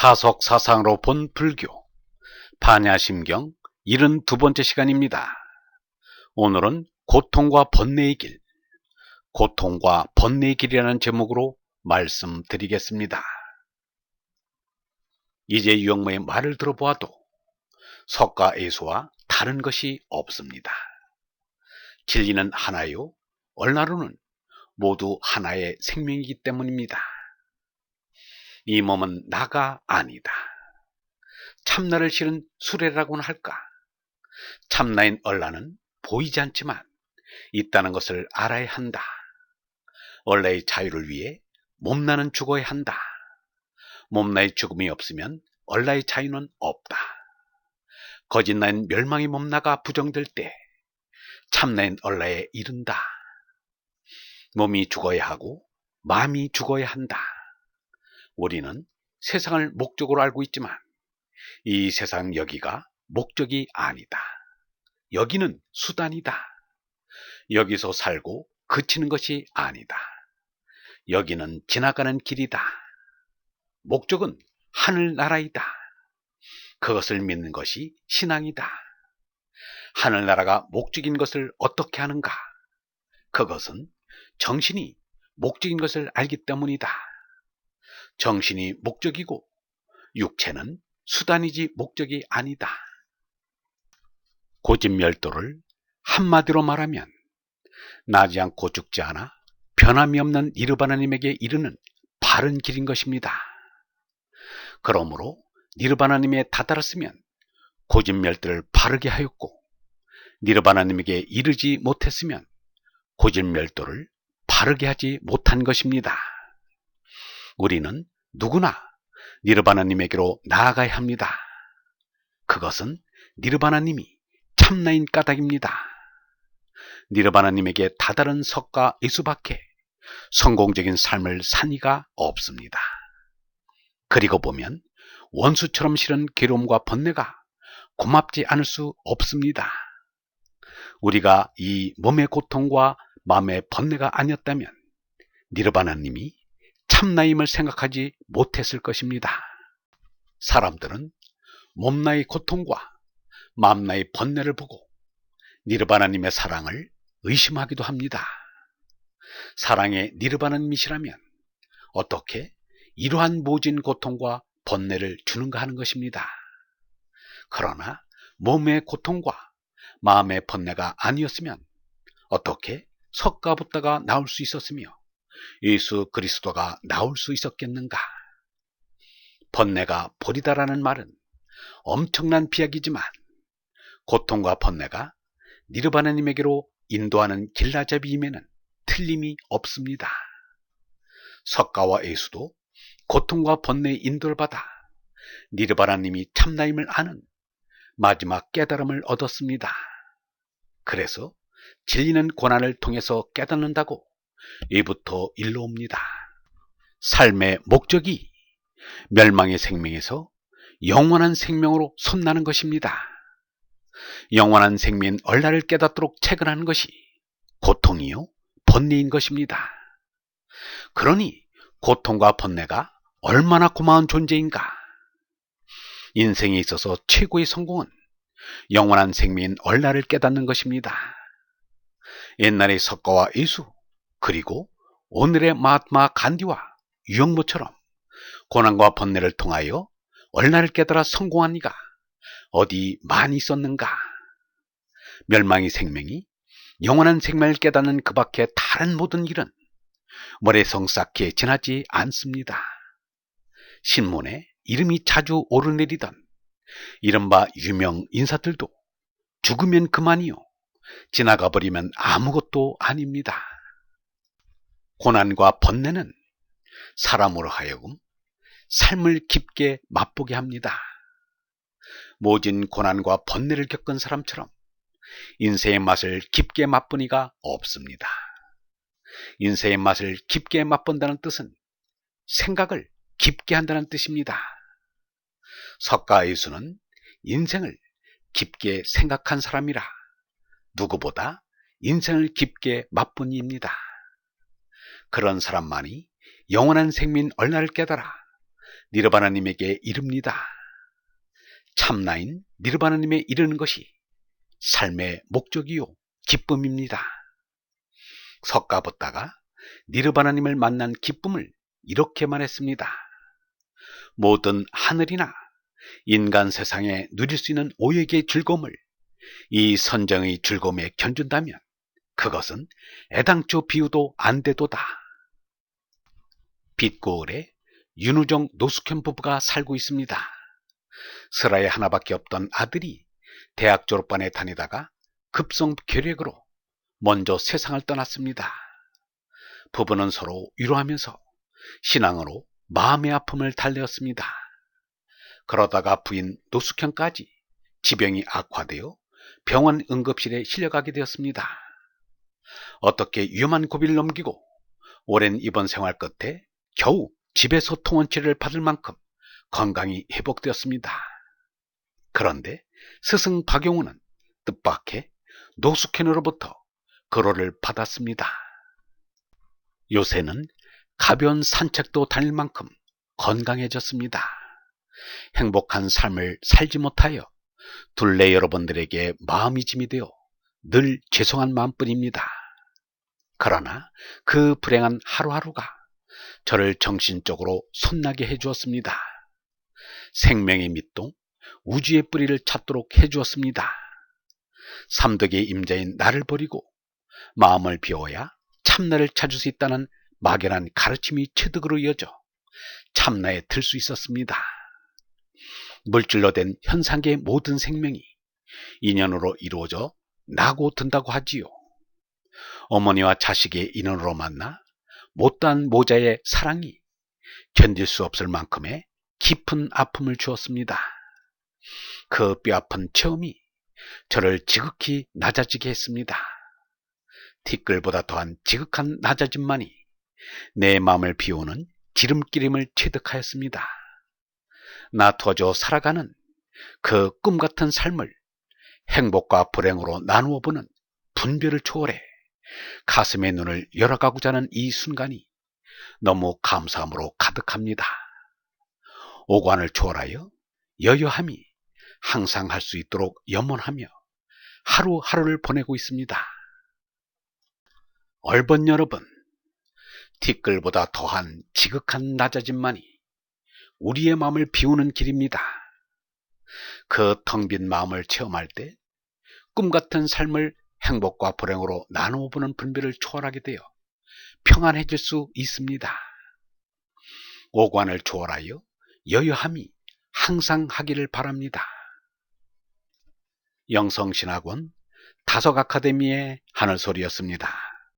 타석 사상으로 본 불교 반야심경 72번째 시간입니다. 오늘은 고통과 번뇌의 길, 고통과 번뇌의 길이라는 제목으로 말씀드리겠습니다. 이제 유영모의 말을 들어보아도 석가 애수와 다른 것이 없습니다. 진리는 하나요, 얼나루는 모두 하나의 생명이기 때문입니다. 이 몸은 나가 아니다. 참나를 실은 수레라고는 할까? 참나인 얼라는 보이지 않지만 있다는 것을 알아야 한다. 얼라의 자유를 위해 몸나는 죽어야 한다. 몸나의 죽음이 없으면 얼라의 자유는 없다. 거짓나인 멸망의 몸나가 부정될 때 참나인 얼라에 이른다. 몸이 죽어야 하고 마음이 죽어야 한다. 우리는 세상을 목적으로 알고 있지만 이 세상 여기가 목적이 아니다. 여기는 수단이다. 여기서 살고 그치는 것이 아니다. 여기는 지나가는 길이다. 목적은 하늘나라이다. 그것을 믿는 것이 신앙이다. 하늘나라가 목적인 것을 어떻게 하는가? 그것은 정신이 목적인 것을 알기 때문이다. 정신이 목적이고 육체는 수단이지 목적이 아니다. 고집멸도를 한마디로 말하면 나지 않고 죽지 않아 변함이 없는 니르바나님에게 이르는 바른 길인 것입니다. 그러므로 니르바나님에 다다랐으면 고집멸도를 바르게 하였고 니르바나님에게 이르지 못했으면 고집멸도를 바르게 하지 못한 것입니다. 우리는 누구나 니르바나님에게로 나아가야 합니다. 그것은 니르바나님이 참나인 까닭입니다. 니르바나님에게 다다른 석가 예수밖에 성공적인 삶을 산 이가 없습니다. 그리고 보면 원수처럼 실은 괴로움과 번뇌가 고맙지 않을 수 없습니다. 우리가 이 몸의 고통과 마음의 번뇌가 아니었다면 니르바나님이 참나임을 생각하지 못했을 것입니다. 사람들은 몸나의 고통과 마음나의 번뇌를 보고 니르바나님의 사랑을 의심하기도 합니다. 사랑의 니르바나님이시라면 어떻게 이러한 모진 고통과 번뇌를 주는가 하는 것입니다. 그러나 몸의 고통과 마음의 번뇌가 아니었으면 어떻게 석가부다가 나올 수 있었으며 예수 그리스도가 나올 수 있었겠는가? 번뇌가 보리다라는 말은 엄청난 비약이지만 고통과 번뇌가 니르바나님에게로 인도하는 길라잡이임에는 틀림이 없습니다. 석가와 예수도 고통과 번뇌의 인도를 받아 니르바나님이 참나임을 아는 마지막 깨달음을 얻었습니다. 그래서 진리는 고난을 통해서 깨닫는다고 이부터 일로 옵니다. 삶의 목적이 멸망의 생명에서 영원한 생명으로 손나는 것입니다. 영원한 생명인 얼라를 깨닫도록 채근하는 것이 고통이요 번뇌인 것입니다. 그러니 고통과 번뇌가 얼마나 고마운 존재인가? 인생에 있어서 최고의 성공은 영원한 생명인 얼라를 깨닫는 것입니다. 옛날의 석가와 예수, 그리고 오늘의 마하트마 간디와 유영모처럼 고난과 번뇌를 통하여 얼나를 깨달아 성공한 이가 어디 많이 있었는가? 멸망의 생명이 영원한 생명을 깨닫는 그 밖에 다른 모든 일은 모래성 쌓기에 지나지 않습니다. 신문에 이름이 자주 오르내리던 이른바 유명 인사들도 죽으면 그만이요. 지나가 버리면 아무것도 아닙니다. 고난과 번뇌는 사람으로 하여금 삶을 깊게 맛보게 합니다. 모진 고난과 번뇌를 겪은 사람처럼 인생의 맛을 깊게 맛보니가 없습니다. 인생의 맛을 깊게 맛본다는 뜻은 생각을 깊게 한다는 뜻입니다. 석가 예수는 인생을 깊게 생각한 사람이라 누구보다 인생을 깊게 맛본 이입니다. 그런 사람만이 영원한 생민 얼나를 깨달아 니르바나님에게 이릅니다. 참나인 니르바나님에 이르는 것이 삶의 목적이요 기쁨입니다. 석가부다가 니르바나님을 만난 기쁨을 이렇게 말했습니다. 모든 하늘이나 인간 세상에 누릴 수 있는 오역의 즐거움을 이 선정의 즐거움에 견준다면 그것은 애당초 비유도 안 되도다. 빛고을에 윤우정 노숙현 부부가 살고 있습니다. 슬하에 하나밖에 없던 아들이 대학 졸업반에 다니다가 급성 결핵으로 먼저 세상을 떠났습니다. 부부는 서로 위로하면서 신앙으로 마음의 아픔을 달래었습니다. 그러다가 부인 노숙현까지 지병이 악화되어 병원 응급실에 실려가게 되었습니다. 어떻게 위험한 고비를 넘기고 오랜 입원 생활 끝에 겨우 집에서 통원 치료를 받을 만큼 건강이 회복되었습니다. 그런데 스승 박용우는 뜻밖의 노숙현으로부터 거로를 받았습니다. 요새는 가벼운 산책도 다닐 만큼 건강해졌습니다. 행복한 삶을 살지 못하여 둘레 여러분들에게 마음이 짐이 되어 늘 죄송한 마음뿐입니다. 그러나 그 불행한 하루하루가 저를 정신적으로 손나게 해주었습니다. 생명의 밑동, 우주의 뿌리를 찾도록 해주었습니다. 삼덕의 임자인 나를 버리고 마음을 비워야 참나를 찾을 수 있다는 막연한 가르침이 체득으로 이어져 참나에 들 수 있었습니다. 물질로 된 현상계의 모든 생명이 인연으로 이루어져 나고 든다고 하지요. 어머니와 자식의 인연으로 만나 못단 모자의 사랑이 견딜 수 없을 만큼의 깊은 아픔을 주었습니다. 그 뼈아픈 체험이 저를 지극히 낮아지게 했습니다. 티끌보다 더한 지극한 낮아짐만이 내 마음을 비우는 지름기림을 체득하였습니다. 나투어져 살아가는 그 꿈같은 삶을 행복과 불행으로 나누어 보는 분별을 초월해 가슴의 눈을 열어가고자 하는 이 순간이 너무 감사함으로 가득합니다. 오관을 초월하여 여여함이 항상 할 수 있도록 염원하며 하루하루를 보내고 있습니다. 얼번 여러분, 티끌보다 더한 지극한 낮아짐만이 우리의 마음을 비우는 길입니다. 그 텅 빈 마음을 체험할 때 꿈 같은 삶을 행복과 불행으로 나누어 보는 분별을 초월하게 되어 평안해질 수 있습니다. 오관을 초월하여 여여함이 항상 하기를 바랍니다. 영성신학원 다석 아카데미의 하늘소리였습니다.